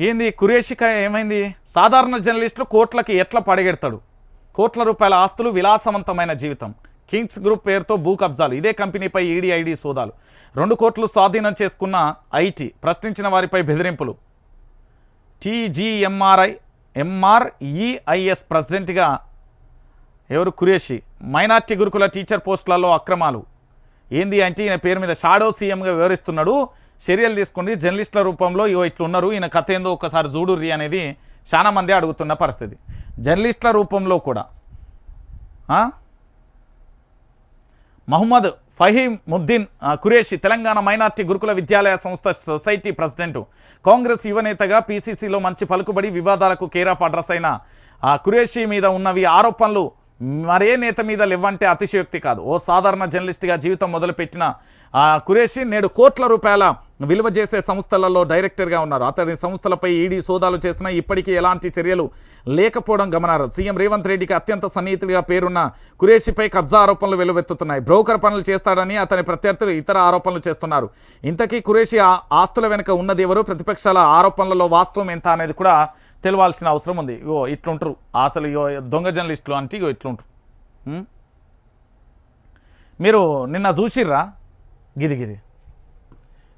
ఏంది కురేషిక ఏమైంది? సాధారణ జర్నలిస్టులు కోట్లకి ఎట్లా పడగెడతాడు? కోట్ల రూపాయల ఆస్తులు విలాసవంతమైన జీవితం. కింగ్స్ గ్రూప్ పేరుతో భూ కబ్జాలు. ఇదే కంపెనీపై ఈడీఐడి సోదాలు. రెండు కోట్లు స్వాధీనం చేసుకున్న ఐటీ ప్రశ్నించిన వారిపై బెదిరింపులు. టీజీఎంఆర్ఐ ఎంఆర్ఈఐఎస్ ప్రెసిడెంట్గా ఎవరు? కురేషి. మైనార్టీ గురుకుల టీచర్ పోస్టులలో అక్రమాలు. ఏంది అంటే ఈయన పేరు మీద షాడో సీఎంగా వివరిస్తున్నాడు. చర్యలు తీసుకుంది జర్నలిస్టుల రూపంలో ఇవో ఇట్లున్నారు ఈయన కథ ఏందో ఒకసారి చూడుర్రి అనేది చాలా మంది అడుగుతున్న పరిస్థితి. జర్నలిస్టుల రూపంలో కూడా మహమ్మద్ ఫహీమ్ ముద్దీన్ ఖురేషి తెలంగాణ మైనార్టీ గురుకుల విద్యాలయ సంస్థ సొసైటీ ప్రెసిడెంట్ కాంగ్రెస్ యువనేతగా పీసీసీలో మంచి పలుకుబడి వివాదాలకు కేర్ ఆఫ్ అడ్రస్ అయిన ఖురేషి మీద ఉన్నవి ఆరోపణలు మరే నేత మీద లేవంటే అతిశయోక్తి కాదు. ఓ సాధారణ జర్నలిస్ట్గా జీవితం మొదలుపెట్టిన ఆ, కురేషి నేడు కోట్ల రూపాయల విలువ చేసే సంస్థలలో డైరెక్టర్గా ఉన్నారు. అతని సంస్థలపై ఈడీ సోదాలు చేసినా ఇప్పటికీ ఎలాంటి చర్యలు లేకపోవడం గమనారు సీఎం రేవంత్ రెడ్డికి అత్యంత సన్నిహితుడిగా పేరున్న కురేషిపై కబ్జా ఆరోపణలు వెలువెత్తుతున్నాయి. బ్రోకర్ పనులు చేస్తాడని అతని ప్రత్యర్థులు ఇతర ఆరోపణలు చేస్తున్నారు. ఇంతకీ కురేషి ఆస్తుల వెనుక ఉన్నది ఎవరు? ప్రతిపక్షాల ఆరోపణలలో వాస్తవం ఎంత అనేది కూడా తెలవాల్సిన అవసరం ఉంది. ఇగో ఇట్లుంటారు. అసలు ఇగో దొంగ జర్నలిస్టులు అంటే ఇగో ఇట్లుంటారు. మీరు నిన్న చూసిర్రా? గిది గిది.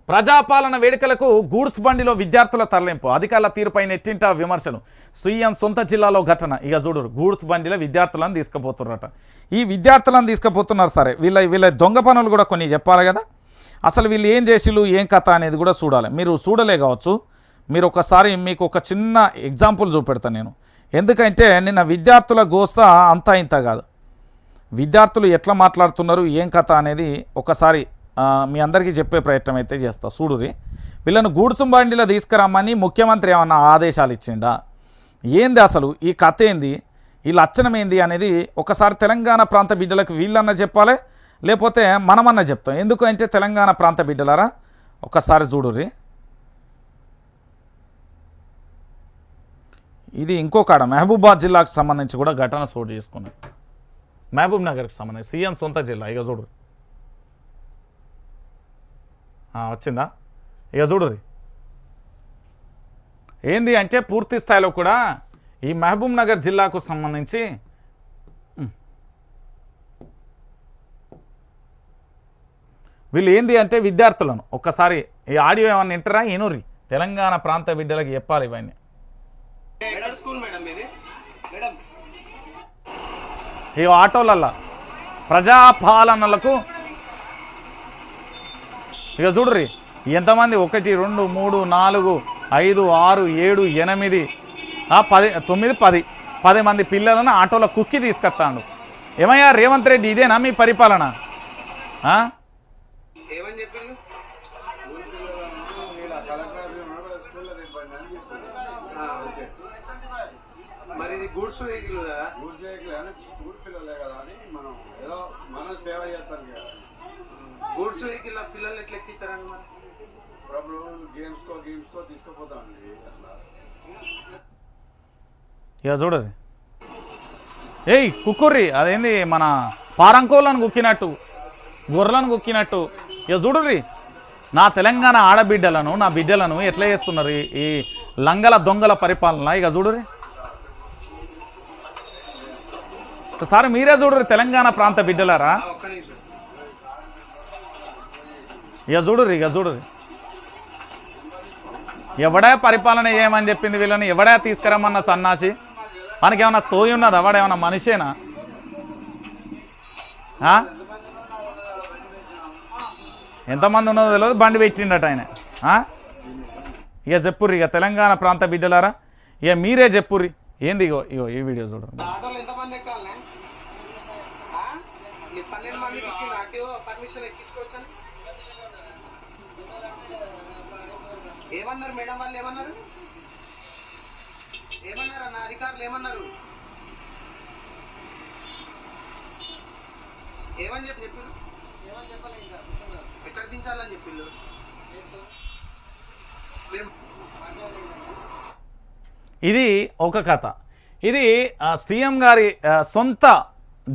ప్రజాపాలన వేడుకలకు గూడ్స్ బండిలో విద్యార్థుల తరలింపు అధికారుల తీరుపై నెట్టింట విమర్శలు? సుయ్యం సొంత జిల్లాలో ఘటన. ఇక చూడరు గూడ్స్ బండిలో విద్యార్థులను తీసుకుపోతున్నారట ఈ విద్యార్థులను తీసుకుపోతున్నారు సరే వీళ్ళ వీళ్ళ దొంగ పనులు కూడా కొన్ని చెప్పాలి కదా? అసలు వీళ్ళు ఏం చేసిళ్ళు ఏం కథ అనేది కూడా చూడాలి. మీరు చూడలే కావచ్చు. మీరు ఒకసారి మీకు ఒక చిన్న ఎగ్జాంపుల్ చూపెడతాను నేను. ఎందుకంటే నిన్న విద్యార్థుల గోస్త అంతా ఇంత కాదు. విద్యార్థులు ఎట్లా మాట్లాడుతున్నారు ఏం కథ అనేది ఒకసారి మీ అందరికీ చెప్పే ప్రయత్నం అయితే చేస్తా. చూడురి వీళ్ళను గూడుసుంబండిలో తీసుకురమ్మని ముఖ్యమంత్రి ఏమన్నా ఆదేశాలు ఇచ్చిండా? ఏంది అసలు? ఈ కథ ఏంది? ఈ లక్షణం ఏంది అనేది ఒకసారి తెలంగాణ ప్రాంత బిడ్డలకు వీళ్ళన్నా చెప్పాలి? లేకపోతే మనమన్నా చెప్తాం. ఎందుకు అంటే తెలంగాణ ప్రాంత బిడ్డలారా? ఒకసారి చూడుర్రి ఇది ఇంకో కాడ మహబూబాద్ జిల్లాకు సంబంధించి కూడా ఘటన చోటు చేసుకున్నాయి మహబూబ్ నగర్కి సంబంధించి. సీఎం సొంత జిల్లా. ఇక చూడు. వచ్చిందా? ఇక చూడురి ఏంది అంటే పూర్తి స్థాయిలో కూడా ఈ మహబూబ్ నగర్ జిల్లాకు సంబంధించి. వీళ్ళు ఏంది అంటే విద్యార్థులను ఒక్కసారి ఈ ఆడియో ఏమన్నా వింటారా? ఇనురి తెలంగాణ ప్రాంత బిడ్డలకు చెప్పాలి ఇవన్నీ. ఈ ఆటోలల్లా ప్రజాపాలనలకు ఇక చూడ్రి ఎంతమంది? ఒకటి రెండు మూడు నాలుగు ఐదు ఆరు ఏడు ఎనిమిది ఆ, పది తొమ్మిది పది. పది మంది పిల్లలను ఆటోలో కుక్కి తీసుకొస్తాడు. ఏమయ్యా రేవంత్ రెడ్డి ఇదేనా మీ పరిపాలన? ఆ? ఏమని చెప్పిండు ఆ, ఓకే. మరి ఇది గూడ్స్ వెహికల్ కదా? ఊరు చేయగలి స్కూల్ పిల్లలే కదా అని మనం ఏదో మనం సేవ చేస్తాం కదా. గూడ్స్ వెహికల్ పిల్లల్ని ఎట్లా ఎక్కిస్తారండి మరి? తీసుకుపోతామండి అట్లా. ఇక చూడరు ఏయ్ కుక్కుర్రి అదేంది మన పారంకోలను కుక్కినట్టు గొర్రెలను కుక్కినట్టు ఇక చూడుర్రి నా తెలంగాణ ఆడబిడ్డలను నా బిడ్డలను ఎట్లా చేస్తున్నారు ఈ- లంగల దొంగల పరిపాలన? ఇక చూడుర్రి. ఒకసారి మీరే చూడుర్రి తెలంగాణ ప్రాంత బిడ్డలారా? ఇక చూడుర్రి ఇక చూడుర్రి. ఎవడే పరిపాలన చేయమని చెప్పింది వీళ్ళని ఎవడే తీసుకురమ్మన్న సన్నాసి? మనకి ఏమన్నా సోయి ఉన్నదా? వాడేమన్నా మనిషేనా? ఆ? ఎంతమంది ఉన్నదో తెలియదు బండి పెట్టిండట ఆయన. ఆ? ఇక చెప్పుర్రి ఇక తెలంగాణ ప్రాంత బిడ్డలారా? ఇక మీరే చెప్పుర్రి. ఏంది ఇగో ఇగో ఈ వీడియో చూడండి? ఆటోలో ఎంతమంది ఎక్కాలనే ఆ? నీ పన్నెండు మందికి ఇచ్చిన ఆర్టీఓ పర్మిషన్ ఎక్కించుకోవచ్చని ఏమన్నారు మేడం వాళ్ళు? ఏమన్నారు? ఏమన్నారు అన్న అధికారులు ఏమన్నారు? ఏమని చెప్పి చెప్పారు ఎక్కడ దించాలని చెప్పిళ్ళు ఇది ఒక కథ. ఇది సీఎం గారి సొంత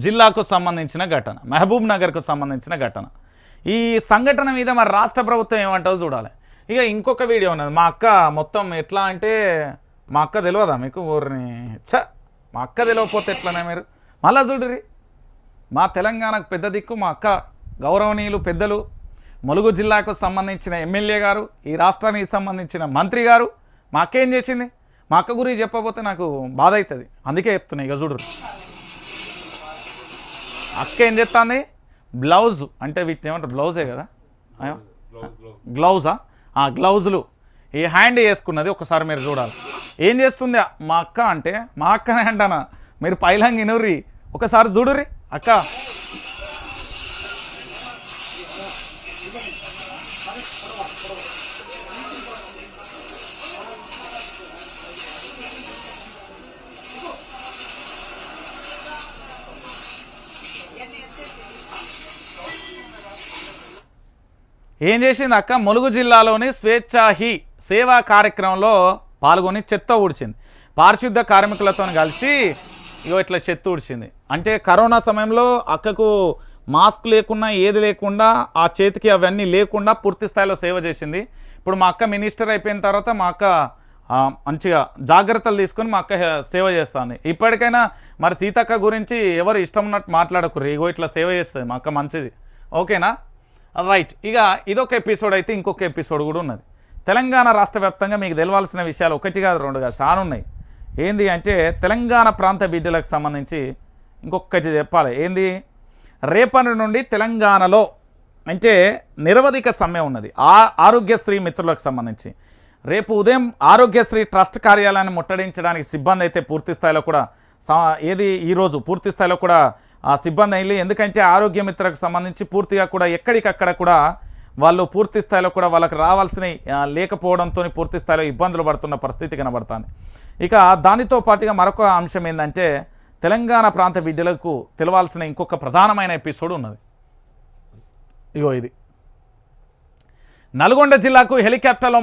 జిల్లాకు సంబంధించిన ఘటన మహబూబ్ నగర్కు సంబంధించిన ఘటన. ఈ సంఘటన మీద మరి రాష్ట్ర ప్రభుత్వం ఏమంటారో చూడాలి. ఇక ఇంకొక వీడియో ఉన్నది. మా అక్క మొత్తం ఎట్లా అంటే మా అక్క తెలియదా మీకు ఊరిని? చ మా అక్క తెలియకపోతే ఎట్లనే మీరు? మళ్ళా చూడురి మా తెలంగాణకు పెద్ద దిక్కు మా అక్క గౌరవనీయులు పెద్దలు ములుగు జిల్లాకు సంబంధించిన ఎమ్మెల్యే గారు ఈ రాష్ట్రానికి సంబంధించిన మంత్రి గారు మా అక్క ఏం చేసింది? మా అక్క గురించి చెప్పకపోతే నాకు బాధ అవుతుంది అందుకే చెప్తున్నా ఇక చూడు అక్క ఏం చెప్తాంది బ్లౌజ్. అంటే వీటిని ఏమంటారు? బ్లౌజే కదా? గ్లౌజా ఆ గ్లౌజులు ఈ హ్యాండ్ వేసుకున్నది ఒకసారి మీరు చూడాలి. ఏం చేస్తుంది మా అక్క అంటే మా అక్కనే అంటానా మీరు పైలాంగ్ ఇనుర్రి ఒకసారి చూడుర్రి అక్క. ఏం చేసింది అక్క? ములుగు జిల్లాలోని స్వేచ్ఛాహి సేవా కార్యక్రమంలో పాల్గొని చెత్త ఊడ్చింది. పారిశుద్ధ కార్మికులతో కలిసి ఇగో ఇట్లా చెత్త ఊడ్చింది. అంటే కరోనా సమయంలో అక్కకు మాస్క్ లేకుండా ఏది లేకుండా ఆ చేతికి అవన్నీ లేకుండా పూర్తి స్థాయిలో సేవ చేసింది. ఇప్పుడు మా అక్క మినిస్టర్ అయిపోయిన తర్వాత మా అక్క మంచిగా జాగ్రత్తలు తీసుకొని మా అక్క సేవ చేస్తుంది. ఇప్పటికైనా మరి సీతక్క గురించి ఎవరు ఇష్టం ఉన్నట్టు మాట్లాడకుర్రి? ఇగో ఇట్లా సేవ చేస్తుంది మా అక్క మంచిది. ఓకేనా? రైట్ ఇక ఇదొక ఎపిసోడ్ అయితే ఇంకొక ఎపిసోడ్ కూడా ఉన్నది. తెలంగాణ రాష్ట్ర వ్యాప్తంగా మీకు తెలవాల్సిన విషయాలు ఒకటి కాదు రెండు కాదు చాలా ఉన్నాయి. ఏంది అంటే తెలంగాణ ప్రాంత బిడ్డలకు సంబంధించి ఇంకొకటి చెప్పాలి. ఏంది? రేపటి నుండి తెలంగాణలో అంటే నిరవధిక సమ్మె ఉన్నది. ఆ ఆరోగ్యశ్రీ మిత్రులకు సంబంధించి. రేపు ఉదయం ఆరోగ్యశ్రీ ట్రస్ట్ కార్యాలయాన్ని ముట్టడించడానికి సిబ్బంది అయితే పూర్తి స్థాయిలో కూడా సా- ఏది? ఈరోజు పూర్తి స్థాయిలో కూడా సిబ్బంది అయింది ఎందుకంటే ఆరోగ్య మిత్రకు సంబంధించి పూర్తిగా కూడా ఎక్కడికక్కడ కూడా వాళ్ళు పూర్తి స్థాయిలో కూడా వాళ్ళకి రావాల్సిన లేకపోవడంతో పూర్తి స్థాయిలో ఇబ్బందులు పడుతున్న పరిస్థితి కనబడుతుంది. ఇక దానితో పాటుగా మరొక అంశం ఏంటంటే తెలంగాణ ప్రాంత బిడ్డలకు తెలవాల్సిన ఇంకొక ప్రధానమైన ఎపిసోడ్ ఉన్నది. ఇగో ఇది. నల్గొండ జిల్లాకు హెలికాప్టర్లో